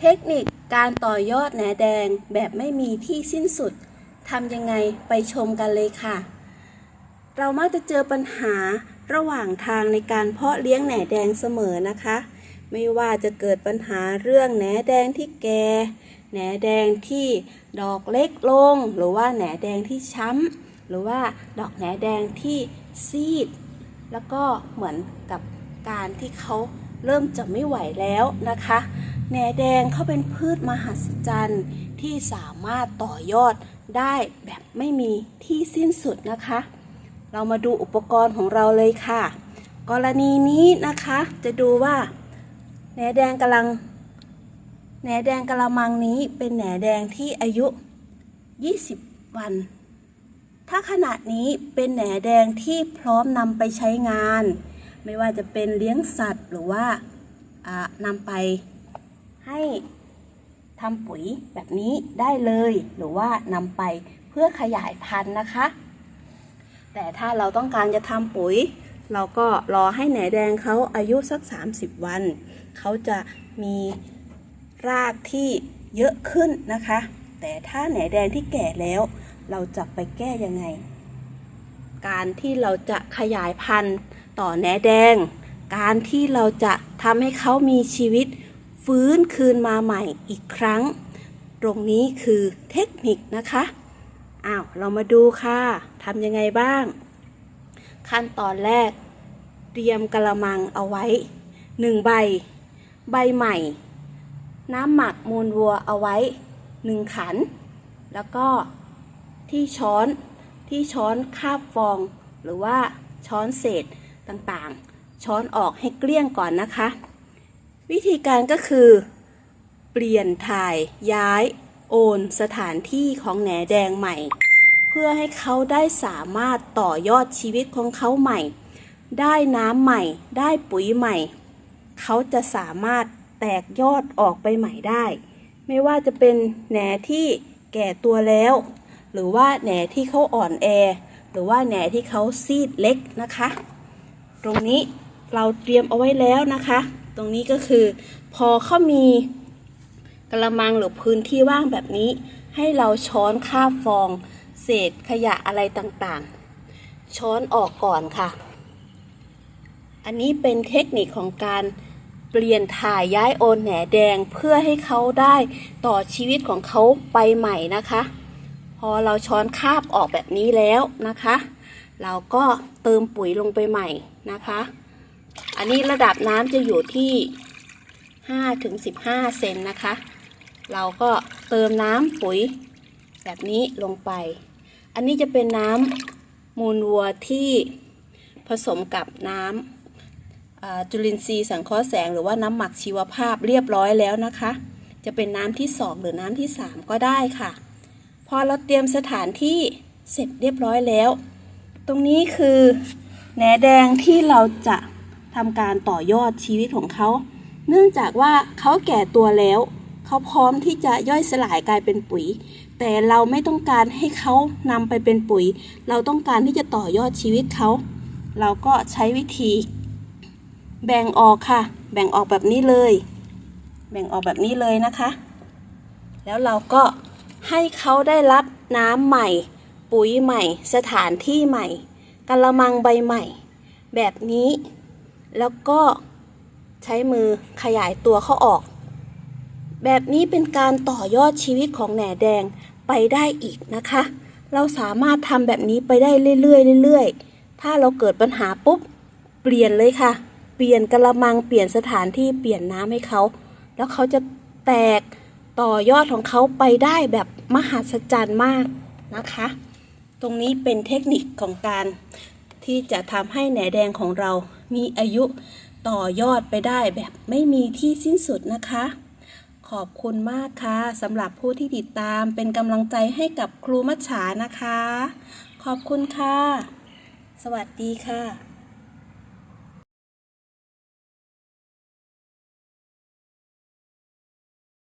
เทคนิคการต่อยอดแหนแดงแบบไม่มีที่สิ้นสุดทำยังไงไปชมกันเลยค่ะ เรามักจะเจอปัญหาระหว่างทางในการเพาะเลี้ยงแหนแดงเสมอนะคะ ไม่ว่าจะเกิดปัญหาเรื่องแหนแดงที่แก่แหนแดงที่ดอกเล็กลง หรือว่าแหนแดงที่ช้ำหรือว่าดอกแหนแดงที่ซีด แล้วก็เหมือนกับการที่เขา เริ่มจะไม่ไหวแล้วนะคะแหนแดงเขาเป็นพืชมหัศจรรย์ที่สามารถต่อยอดได้แบบไม่มีที่สิ้นสุดนะคะ เรามาดูอุปกรณ์ของเราเลยค่ะ กรณีนี้นะคะจะดูว่าแหนแดงกำลังแหนแดงกะละมังนี้เป็นแหนแดงที่อายุ 20 วัน ถ้าขนาดนี้เป็นแหนแดงที่พร้อมนำไปใช้งาน ไม่ว่าจะเป็นเลี้ยงสัตว์หรือว่าอ่านำไปให้ทำปุ๋ยแบบนี้ได้เลย หรือว่านำไปเพื่อขยายพันธุ์นะคะ แต่ถ้าเราต้องการจะทำปุ๋ย เราก็รอให้แหนแดงเขาอายุสัก 30 วัน เขาจะมีรากที่เยอะขึ้นนะคะ แต่ถ้าแหนแดงที่แก่แล้ว เราจะไปแก้ยังไง การที่เราจะขยายพันธุ์ต่อแหนแดง การที่เราจะทำให้เขามีชีวิตฟื้นคืนมาใหม่อีกครั้ง ตรงนี้คือเทคนิคนะคะ อ้าว เรามาดูค่ะทำยังไงบ้าง ขั้นตอนแรก เตรียมกระมังเอาไว้หนึ่งใบ ใบใหม่ น้ำหมักมูลวัวเอาไว้หนึ่งขัน แล้วก็ที่ช้อน ที่ช้อนคาบฟอง หรือว่าช้อนเศษต่างๆ ช้อนออกให้เกลี้ยงก่อนนะคะ วิธีการก็คือ เปลี่ยนถ่ายย้ายโอนสถานที่ของแหนแดงใหม่ เพื่อให้เขาได้สามารถต่อยอดชีวิตของเขาใหม่ ได้น้ำใหม่ ได้ปุ๋ยใหม่ เขาจะสามารถแตกยอดออกไปใหม่ได้ ไม่ว่าจะเป็นแหนที่แก่ตัวแล้ว หรือว่าแหนที่เขาอ่อนแอ หรือว่าแหนที่เขาซีดเล็กนะคะ ตรงนี้เราเตรียมเอาไว้แล้วนะคะ ตรงนี้ก็คือพอเขามีกระมังหรือพื้นที่ว่างแบบนี้ ให้เราช้อนคาบฟอง เศษขยะอะไรต่างๆ ช้อนออกก่อนค่ะ อันนี้เป็นเทคนิคของการเปลี่ยนถ่ายย้ายโอนแหนแดงเพื่อให้เขาได้ต่อชีวิตของเขาไปใหม่นะคะ อเราช้อนคาบออกแบบนี้แล้วนะคะ เราก็เติมปุ๋ยลงไปใหม่นะคะ อันนี้ระดับน้ำจะอยู่ที่5ถึง15 เซนนะคะ เราก็เติมน้ำปุ๋ยแบบนี้ลงไป อันนี้จะเป็นน้ำมูลวัวที่ผสมกับน้ำจุลินทรีย์สังเคราะห์แสง หรือว่าน้ำหมักชีวภาพเรียบร้อยแล้วนะคะ จะเป็นน้ำที่ 2 หรือน้ำที่ 3 ก็ได้ค่ะ พอเราเตรียมสถานที่เสร็จเรียบร้อยแล้ว ตรงนี้คือแหนแดงที่เราจะทำการต่อยอดชีวิตของเขา เนื่องจากว่าเขาแก่ตัวแล้ว เขาพร้อมที่จะย่อยสลายกลายเป็นปุ๋ย แต่เราไม่ต้องการให้เขานำไปเป็นปุ๋ย เราต้องการที่จะต่อยอดชีวิตเขา เราก็ใช้วิธี แบ่งออกค่ะ แบ่งออกแบบนี้เลย แบ่งออกแบบนี้เลยนะคะ แล้วเราก็ ให้เขาได้รับน้ำใหม่ ปุ๋ยใหม่ สถานที่ใหม่กะละมังใบใหม่ แบบนี้ แล้วก็ใช้มือขยายตัวเขาออก แบบนี้เป็นการต่อยอดชีวิตของแหน่แดงไปได้อีกนะคะ เราสามารถทำแบบนี้ไปได้เรื่อยๆเรื่อยๆ ถ้าเราเกิดปัญหาปุ๊บ เปลี่ยนเลยค่ะ เปลี่ยนกะละมังเปลี่ยนสถานที่เปลี่ยนน้ำให้เขา แล้วเขาจะแตก ต่อยอดของเขาไปได้แบบมหัศจรรย์มากนะคะ ตรงนี้เป็นเทคนิคของการที่จะทำให้แหนแดงของเรามีอายุต่อยอดไปได้แบบไม่มีที่สิ้นสุดนะคะ ขอบคุณมากค่ะสำหรับผู้ที่ติดตามเป็นกำลังใจให้กับครูมัชฉานะคะ ขอบคุณค่ะ สวัสดีค่ะ